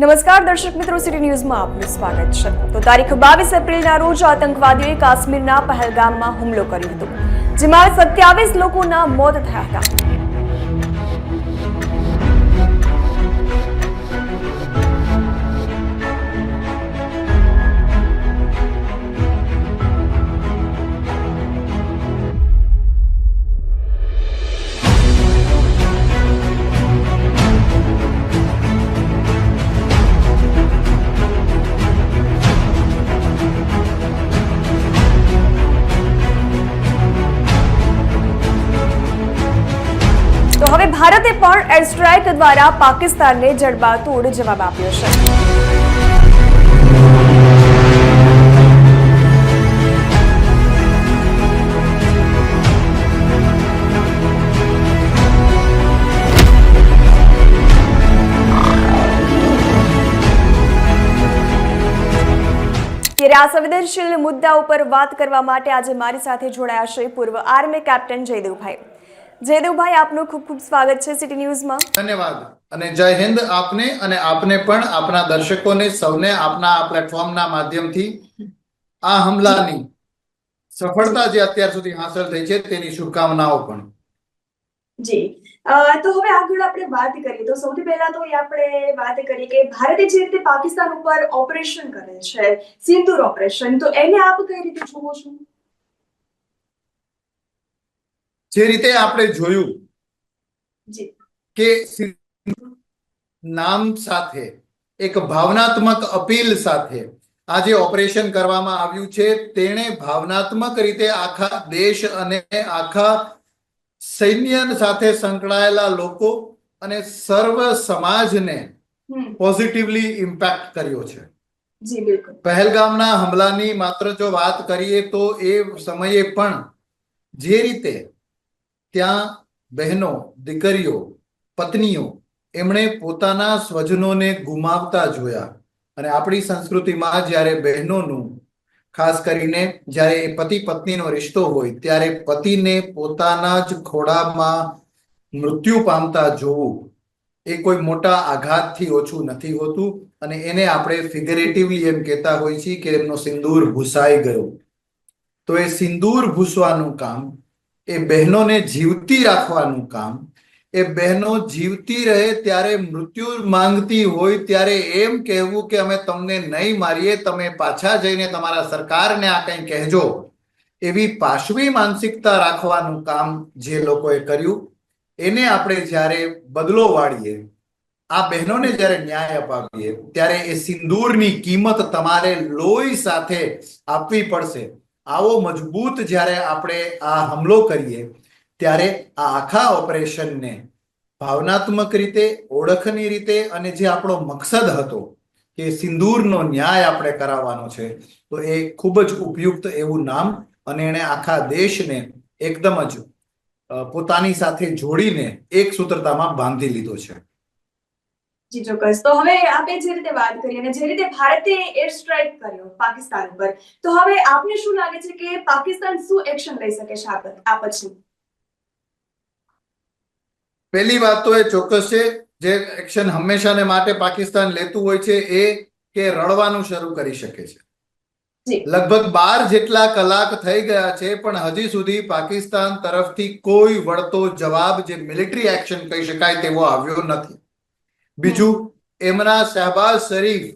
નમસ્કાર, દર્શક મિત્રો સિટી ન્યૂઝમાં આપનું સ્વાગત છે. તો તારીખ બાવીસ એપ્રિલના રોજ આતંકવાદીઓએ કાશ્મીરના પહેલગામમાં હુમલો કર્યો હતો, જેમાં સત્યાવીસ લોકોના મોત થયા હતા. પણ દ્વારા પાકિસ્તાનને જડબાતોડ જવાબ આપ્યો છે. આ સંવેદનશીલ મુદ્દા ઉપર વાત કરવા માટે આજે મારી સાથે જોડાયા છે પૂર્વ આર્મી કેપ્ટન જયદેવભાઈ. જયદેવભાઈ આપનું ખૂબ ખૂબ સ્વાગત છે સિટી ન્યૂઝમાં. ધન્યવાદ. અને જય હિન્દ આપને અને આપને પણ આપના દર્શકોને સૌને આપના આ પ્લેટફોર્મના માધ્યમથી. આ હમલાની સફળતા જે અત્યાર સુધી હાંસલ થઈ છે તેની શુભકામનાઓ પણ. જી. તો હવે આગળ આપણે વાત કરીએ. તો સૌથી પહેલા તો આપણે વાત કરીએ કે ભારતે જે રીતે પાકિસ્તાન ઉપર ઓપરેશન કરે છે સિંદૂર ઓપરેશન તો એને આપ કઈ રીતે જુઓ છો? જે રીતે આપણે જોયું કે નામ સાથે એક ભાવનાત્મક અપીલ સાથે આ જે ઓપરેશન કરવામાં આવ્યું છે તેણે ભાવનાત્મક રીતે આખા દેશ અને આખા સૈન્ય સાથે સંકળાયેલા લોકો અને સર્વ સમાજને પોઝિટિવલી ઇમ્પેક્ટ કર્યો છે. પહેલગામના હુમલાની માત્ર જો વાત કરીએ તો એ સમયે પણ જે રીતે ત્યાં બહેનો, દીકરીઓ, પત્નીઓ એમણે પોતાના સ્વજનોને ગુમાવતા જોયા. અને આપણી સંસ્કૃતિમાં જ્યારે બહેનોનું, ખાસ કરીને જ્યારે એ પતિ પત્નીનો રિશ્તો હોય, ત્યારે પતિને પોતાના જ ખોડામાં મૃત્યુ પામતા જોવું એ કોઈ મોટા આઘાતથી ઓછું નથી હોતું. અને એને આપણે ફિગરેટિવલી એમ કહેતા હોય છીએ કે એમનો સિંદૂર ભૂસાઈ ગયો. તો એ સિંદૂર ભૂસવાનું કામ એ બહેનોને જીવતી રાખવાનું કામ. એ બહેનો જીવતી રહે ત્યારે મૃત્યુ માંગતી હોય ત્યારે એમ કહેવું કે અમે તમને નહીં મારીએ, તમે પાછા જઈને તમારા સરકારને આ કંઈ કહેજો. એવી પાશવી માનસિકતા રાખવાનું કામ જે લોકોએ કર્યું, એને આપણે જ્યારે બદલો વાળીએ, આ બહેનોને જ્યારે ન્યાય અપાવીએ, ત્યારે એ સિંદૂરની કિંમત તમારે લોહી સાથે આપવી પડશે. આવો મજબૂત જ્યારે આપણે આ હુમલો કરીએ, ત્યારે આ આખા ઓપરેશનને ભાવનાત્મક રીતે, ઓળખની રીતે અને જે આપણો મકસદ હતો કે સિંદૂરનો ન્યાય આપણે કરાવવાનો છે, તો એ ખૂબ જ ઉપયુક્ત એવું નામ અને એણે આખા દેશને એકદમ જ પોતાની સાથે જોડીને એક સૂત્રતામાં બાંધી લીધો છે. જી ચોક્કસ. તો હવે આપણે જે રીતે વાત કરી અને જે રીતે ભારતે એર સ્ટ્રાઇક કર્યો પાકિસ્તાન ઉપર તો હવે આપને શું લાગે છે કે પાકિસ્તાન શું એક્શન લઈ શકે છે આ પછી? પહેલી વાત તો એ ચોક્કસ છે જે એક્શન હંમેશાને માટે પાકિસ્તાન લેતું હોય છે એ કે રડવાનું શરૂ કરી શકે છે. લગભગ બાર જેટલા કલાક થઈ ગયા છે પણ હજી સુધી પાકિસ્તાન તરફથી કોઈ વળતો જવાબ જે મિલિટરી એક્શન કહી શકાય તેવો આવ્યો નથી. બીજું એમના શહેબાઝ શરીફ,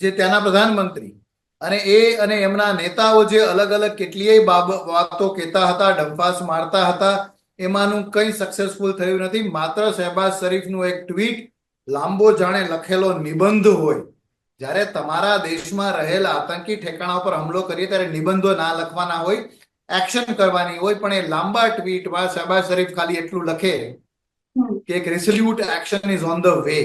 જે ત્યાંના પ્રધાનમંત્રી અને એ અને એમના નેતાઓ જે અલગ અલગ કેટલીય બાબ, વાતો કહેતા હતા ડંફાસ મારતા હતા, એમાંનું કંઈ સક્સેસફુલ થયું નથી માત્ર શહેબાઝ શરીફનું એક ટ્વીટ લાંબો જાણે લખેલો નિબંધ હોય જ્યારે તમારા દેશમાં રહેલા આતંકી ઠેકાણા પર હુમલો કરીએ ત્યારે નિબંધો ના લખવાના હોય એક્શન કરવાની હોય, પણ એ લાંબા ટ્વીટમાં શહેબાઝ શરીફ ખાલી એટલું લખે. કે એક resolute action is on the way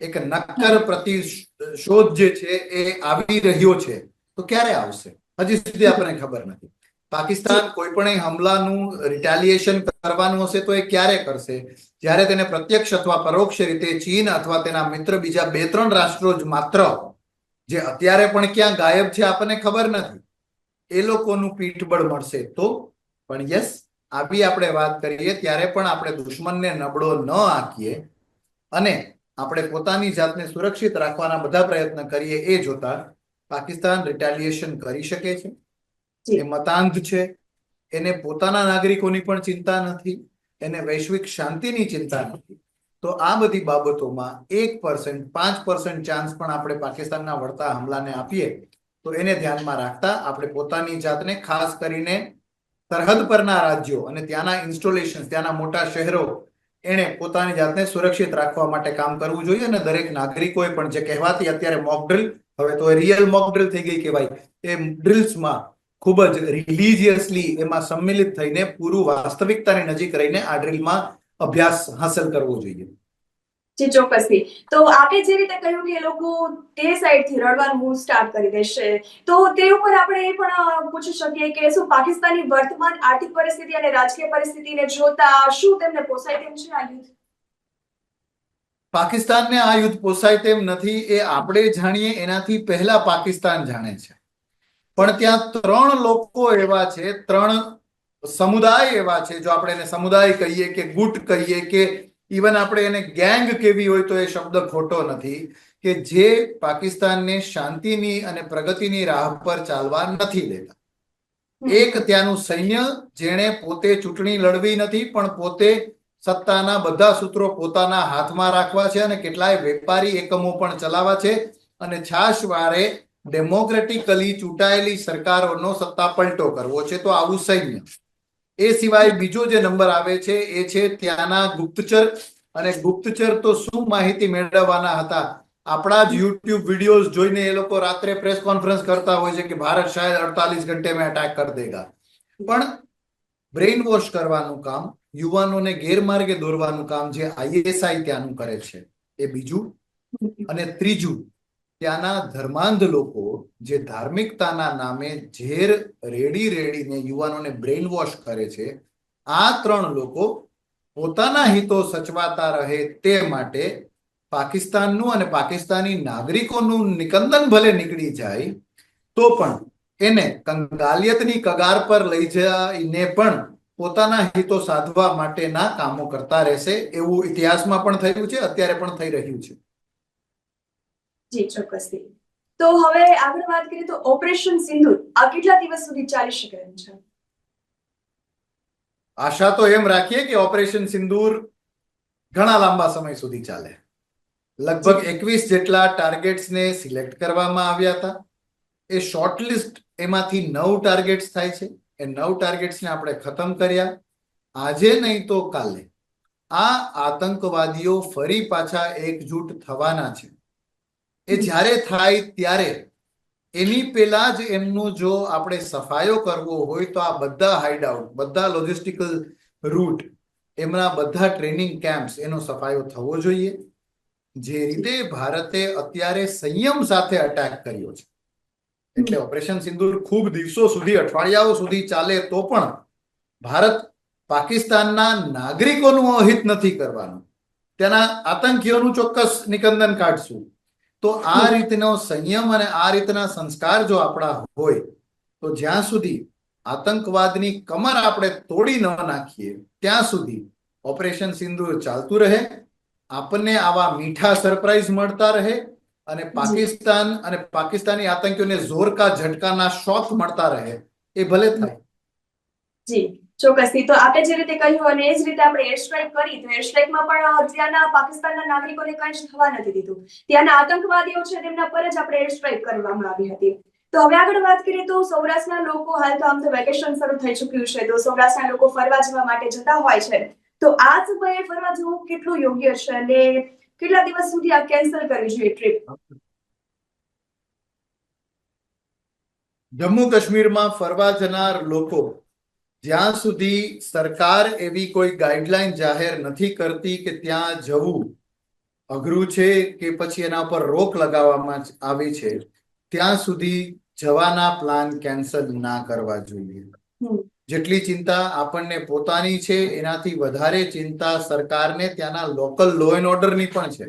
એક નક્કર પ્રતિશોધ જે છે એ આવી રહ્યો છે. તો ક્યારે આવશે? હજી સુધી આપણને ખબર નથી. પાકિસ્તાન કોઈ પણ હમલાનું રિટાલિએશન કરવાનું હશે તો એ ક્યારે કરશે? જ્યારે તેને પ્રત્યક્ષ અથવા પરોક્ષ રીતે ચીન અથવા તેના મિત્ર બીજા બે ત્રણ રાષ્ટ્રો જ માત્ર, જે અત્યારે પણ ક્યાં ગાયબ છે આપણને ખબર નથી. એ લોકોનું પીઠબળ મળશે તો? પણ યસ આવી આપણે વાત કરીએ ત્યારે પણ આપણે દુશ્મનને નબળો ન આંકીએ અને આપણે પોતાની જાતને સુરક્ષિત રાખવાના બધા પ્રયત્ન કરીએ એ જોતા પાકિસ્તાન રિટાલિએશન કરી શકે છે. એ મતાંધ છે. એને પોતાના નાગરિકોની પણ ચિંતા નથી. એને વૈશ્વિક શાંતિની ચિંતા નથી. તો આ બધી બાબતોમાં એક પર્સન્ટ પાંચ પર્સન્ટ ચાન્સ પણ આપણે પાકિસ્તાનના વળતા હુમલાને આપીએ તો એને ધ્યાનમાં રાખતા આપણે પોતાની જાતને ખાસ કરીને સરહદ પરના રાજ્યો અને ત્યાંના ઇન્સ્ટોલેશન ત્યાંના મોટા શહેરો, એણે પોતાની જાતને સુરક્ષિત રાખવા માટે કામ કરવું જોઈએ અને દરેક નાગરિકોએ પણ જે કહેવાતી અત્યારે મોક ડ્રિલ હવે તો રિયલ મોક ડ્રિલ થઈ ગઈ કહેવાય, એ ડ્રિલ્સમાં ખૂબ જ રિલિજિયસલી એમાં સંમિલિત થઈને પૂરું વાસ્તવિકતાની નજીક રહીને આ ડ્રિલમાં અભ્યાસ હાંસલ કરવો જોઈએ. જી ચોક્કસથી. તો આપે જે રીતે કહ્યું કે એ લોકો તે સાઈડથી રડવાનું સ્ટાર્ટ કરી દેશે, તો તે ઉપર આપણે એ પણ પૂછી શકીએ કે શું પાકિસ્તાનની વર્તમાન આર્થિક પરિસ્થિતિ અને રાજકીય પરિસ્થિતિને જોતા શું તેમને પોસાય તેમ છે આ યુદ્ધ? પાકિસ્તાનને આ યુદ્ધ પોસાય તેમ નથી એ આપણે જાણીએ, એનાથી પહેલા પાકિસ્તાન જાણે છે. પણ ત્યાં ત્રણ લોકો એવા છે, ત્રણ સમુદાય એવા છે, જો આપણે એને સમુદાય કહીએ કે ગુટ કહીએ કે ઇવન આપણે એને ગેંગ કેવી હોય તો એ શબ્દ ખોટો નથી કે જે પાકિસ્તાનને શાંતિની અને પ્રગતિની રાહ પર ચાલવા નથી દેતા. એક ત્યાંનું સૈન્ય જેણે પોતે ચૂંટણી લડવી નથી પણ પોતે સત્તાના બધા સૂત્રો પોતાના હાથમાં રાખવા છે અને કેટલાય વેપારી એકમો પણ ચલાવવા છે અને છાશવારે ડેમોક્રેટિકલી ચૂંટાયેલી સરકારોનો સત્તા પલટો કરવો છે. તો આવું સૈન્ય. એ સિવાય બીજો જે નંબર આવે છે, એ છે ત્યાંના ગુપ્તચર. અને ગુપ્તચર તો શું માહિતી મેળવવાના હતા? આપણા જ યુટ્યુબ વિડીયોઝ જોઈને એ લોકો રાત્રે પ્રેસ કોન્ફરન્સ કરતા હોય છે કે ભારત શાયદ અડતાલીસ ઘંટે મેં અટેક કરી દેગા. પણ બ્રેઇન વોશ કરવાનું કામ, યુવાનોને ગેરમાર્ગે દોરવાનું કામ જે આઈએસઆઈ ત્યાંનું કરે છે, એ બીજું. અને ત્રીજું ત્યાંના ધર્માંધ લોકો જે ધાર્મિકતાના નામે ઝેર રેડી રેડીને યુવાનોને બ્રેઇન વોશ કરે છે, આ ત્રણ લોકો પોતાના હિતો સચવાતા રહે તે માટે પાકિસ્તાનનું અને પાકિસ્તાની નાગરિકોનું નિકંદન ભલે નીકળી જાય, તો પણ એને કંગાલિયતની કગાર પર લઈ જઈને પણ પોતાના હિતો સાધવા માટેના કામો કરતા રહેશે, એવું ઇતિહાસમાં પણ થયું છે, અત્યારે પણ થઈ રહ્યું છે. જી ચોક્કસથી. તો હવે આગળ વાત કરીએ તો ઓપરેશન સિંદૂર આ કેટલા દિવસ સુધી ચાલી શકે એમ છે? આશા તો એમ રાખીએ કે ઓપરેશન સિંદૂર ઘણા લાંબા સમય સુધી ચાલે. લગભગ એકવીસ જેટલા ટાર્ગેટ્સને સિલેક્ટ કરવામાં આવ્યા હતા. એ શોર્ટલિસ્ટ એમાંથી નવ ટાર્ગેટ્સ થાય છે. એ નવ ટાર્ગેટ્સને આપણે ખતમ કર્યા. આજે નહીં તો કાલે. આ આતંકવાદીઓ ફરી પાછા એકજૂટ થવાના છે. એ જ્યારે થાય ત્યારે. એની પહેલા જ એમનો જો આપણે સફાયો કરવો હોય તો આ બધા હાઇડઆઉટ બધા લોજિસ્ટિકલ રૂટ એમના બધા ટ્રેનિંગ કેમ્પ્સ એનો સફાયો થવો જોઈએ. જે રીતે ભારતે અત્યારે સંયમ સાથે અટેક કર્યો છે. એટલે ઓપરેશન સિંદુર ખૂબ દિવસો સુધી, અઠવાડિયાઓ સુધી ચાલે તો પણ ભારત પાકિસ્તાનના નાગરિકોનું અહિત નથી કરવાનું. તેના આતંકીઓનું ચોક્કસ નિકંદન કાઢશું. તો આ રીતનો સંયમ અને આ રીતના સંસ્કાર જો આપણા હોય તો જ્યાં સુધી આતંકવાદની કમર આપણે તોડી ન નાખીએ ત્યાં સુધી ઓપરેશન સિંધુ ચાલતું રહે આપણને આવા મીઠા સરપ્રાઈઝ મળતા રહે અને પાકિસ્તાન અને પાકિસ્તાની આતંકીઓને જોરકા ઝટકાના શોખ મળતા રહે એ ભલે થાય. જી. ચોક્કસથી. તો આપણે જે રીતે કહ્યું અને એ જ રીતે આપણે એર સ્ટ્રાઇક કરી, તો એર સ્ટ્રાઇકમાં પણ ત્યાંના પાકિસ્તાનના નાગરિકોને કંઈ જ થવા નથી દીધું. ત્યાંના આતંકવાદીઓ છે, તેમના પર જ આપણે એર સ્ટ્રાઇક કરવામાં આવી હતી. તો હવે આગળ વાત કરીએ તો સૌરાષ્ટ્રના લોકો હાલ તો આમ તો વેકેશન શરૂ થઈ ચૂક્યું છે, તો સૌરાષ્ટ્રના લોકો ફરવા જવા માટે જતા હોય છે. તો આ સમયે ફરવા જવું કેટલું યોગ્ય છે અને કેટલા દિવસ સુધી આ કેન્સલ કરવી જોઈએ ટ્રીપ જમ્મુ કાશ્મીરમાં ફરવા જનાર લોકો જ્યાં સુધી સરકાર એવી કોઈ ગાઈડલાઈન જાહેર નથી કરતી કે ત્યાં જવું અઘરું છે કે પછી એના પર રોક લગાવવામાં આવી છે ત્યાં સુધી જવાના પ્લાન કેન્સલ ના કરવા જોઈએ. જેટલી ચિંતા આપણને પોતાની છે એનાથી વધારે ચિંતા સરકારને ત્યાંના લોકલ લો એન્ડ ઓર્ડરની પણ છે.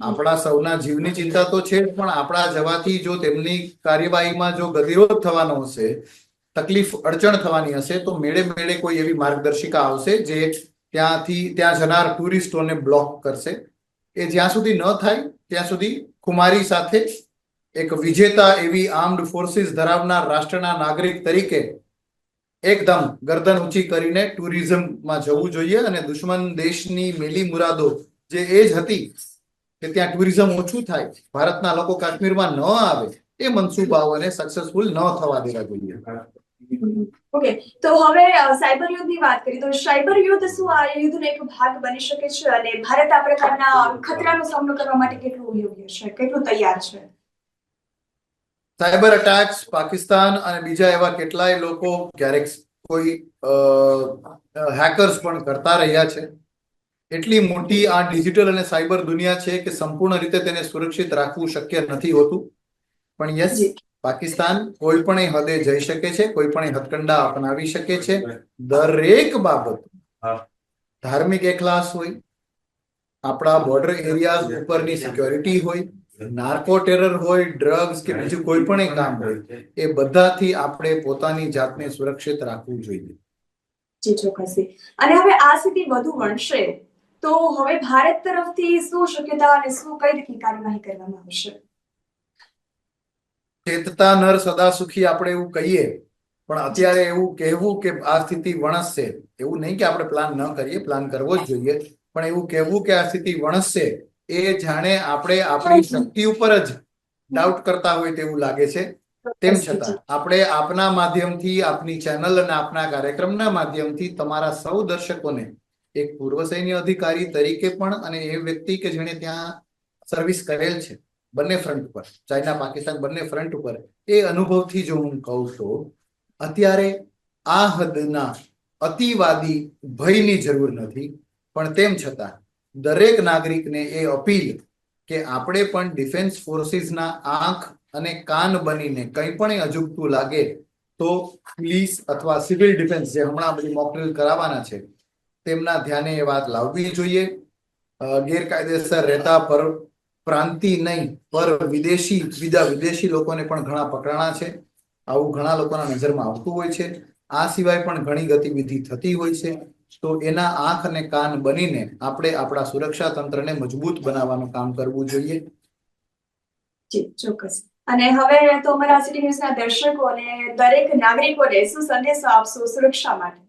આપણા સૌના જીવની ચિંતા તો છે પણ આપણા જવાથી જો તેમની કાર્યવાહીમાં જો ગતિરોધ થવાનો હશે તકલીફ, અડચણ થવાની હશે તો મેળે મેળે કોઈ એવી માર્ગદર્શિકા આવશે જે ત્યાંથી, ત્યાં જનાર ટુરિસ્ટોને બ્લોક કરશે. એ જ્યાં સુધી ન થાય, ત્યાં સુધી કુમારી સાથે એક વિજેતા એવી આર્મ્ડ ફોર્સિસ ધરાવનાર રાષ્ટ્રના નાગરિક તરીકે એકદમ ગરદન ઊંચી કરીને ટુરિઝમમાં જવું જોઈએ અને દુશ્મન દેશની મેલી મુરાદો જે એ જ હતી કે ત્યાં ટુરિઝમ ઓછું થાય, ભારતના લોકો કાશ્મીરમાં ન આવે, એ મનસુબાઓને સક્સેસફુલ ન થવા દેવા જોઈએ. ઓકે તો હવે સાયબર યુદ્ધની વાત કરી તો સાયબર યુદ્ધ શું? આ યુદ્ધનો એક ભાગ બની શકે છે અને ભારત આ પ્રકારના ખતરાનો સામનો કરવા માટે કેટલું યોગ્ય છે? કેટલું તૈયાર છે? સાયબર અટેક્સ પાકિસ્તાન અને બીજા એવા કેટલાય લોકો ક્યારેક કોઈ હેકર્સ પણ કરતા રહ્યા છે. એટલી મોટી આ ડિજિટલ અને સાયબર દુનિયા છે કે સંપૂર્ણ રીતે તેને સુરક્ષિત રાખવું શક્ય નથી હોતું. પણ યસ. પાકિસ્તાન કોઈ પણ હદે જઈ શકે છે કોઈ પણ હથકંડા અપનાવી શકે છે. દરેક બાબત ધાર્મિક એકલાસ હોય આપણા બોર્ડર એરિયા ઉપરની સિક્યોરિટી હોય નાર્કો ટેરર હોય ડ્રગ્સ કે બીજું કોઈ પણ એક કામ હોય એ બધાથી આપણે પોતાની જાતને સુરક્ષિત રાખવું જોઈએ. જી ચોક્કસથી. અને હવે આ સ્થિતિ વધુ વણશે તો હવે ભારત તરફથી શું શક્યતા અને શું કઈ રીતની કાર્યવાહી કરવામાં આવશે? ચેતતા નર સદા સુખી આપણે એવું કહીએ પણ અત્યારે એવું કહેવું કે આ સ્થિતિ વણસશે. એવું નહીં કે આપણે પ્લાન ન કરીએ પ્લાન કરવો જ જોઈએ. પણ એવું કહેવું કે આ સ્થિતિ વણસશે એ જાણે આપણે આપણી શક્તિ ઉપર જ ડાઉટ કરતા હોય તેવું લાગે છે. તેમ છતાં આપણે આપના માધ્યમથી આપની ચેનલ અને આપના કાર્યક્રમના માધ્યમથી તમારા સૌ દર્શકોને એક પૂર્વ સૈન્ય અધિકારી તરીકે પણ અને એ વ્યક્તિ કે જેણે ત્યાં સર્વિસ કરેલ છે બંને ફ્રન્ટ ઉપર, ચાઇના પાકિસ્તાન બંને ફ્રન્ટ ઉપર, એ અનુભવથી જો હું કહું તો, અત્યારે આ હદના અતિવાદી ભયની જરૂર નથી, પણ તેમ છતાં દરેક નાગરિકને એ અપીલ કે આપણે પણ ડિફેન્સ ફોર્સીસના આંખ અને કાન બનીને કંઈ પણ અજુગતું લાગે, તો પોલીસ અથવા સિવિલ ડિફેન્સ જે હમણાં બધી મોકડ્રીલ કરાવવાના છે, તેમના ધ્યાને એ વાત લાવવી જોઈએ. ગેરકાયદેસર રહેતા પર પ્રાંતિ નહીં પર વિદેશી બીજા વિદેશી લોકોને પણ ઘણા પકડાણા છે. આવું ઘણા લોકોના નજરમાં આવતું હોય છે. આ સિવાય પણ ઘણી ગતિવિધિ થતી હોય છે. તો એના આંખ અને કાન બનીને આપણે આપણા સુરક્ષા તંત્રને મજબૂત બનાવવાનું કામ કરવું જોઈએ. ચોક્કસ. અને હવે તો અમારા સિટી ન્યૂઝના દર્શકો અને દરેક નાગરિકોને શું સંદેશો આપશો સુરક્ષા માટે?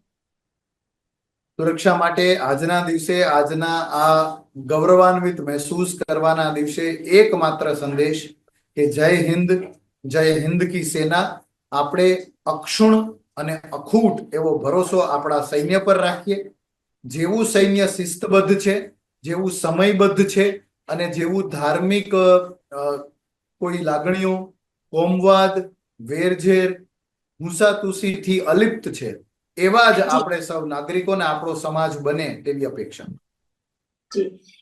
સુરક્ષા માટે આજના દિવસે આજના આ ગૌરવાન્વિત મહેસૂસ કરવાના દિવસે એકમાત્ર સંદેશ કે જય હિન્દ જય હિન્દ કી સેના. આપણે અક્ષુણ અને અખૂટ એવો ભરોસો આપણા સૈન્ય પર રાખીએ. જેવું સૈન્ય શિસ્તબદ્ધ છે જેવું સમયબદ્ધ છે અને જેવું ધાર્મિક કોઈ લાગણીઓ કોમવાદ વેરઝેર હુંસાતુસીથી અલિપ્ત છે એવા જ આપણે સૌ નાગરિકોને આપણો સમાજ બને તેવી અપેક્ષા.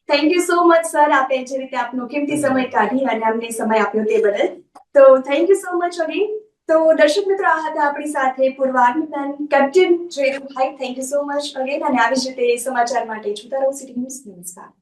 Thank you so much sir આપે જે રીતે આપનો કિંમતી સમય કાઢી અને અમને સમય આપ્યો તે બદલ. તો thank you so much again તો દર્શક મિત્રો, આ હતા આપણી સાથે પૂર્વ army man captain Jayrubhai thank you so much again અને આવી જ રીતે સમાચાર માટે જોતા રહો. સિટી ન્યૂઝ નમસ્કાર.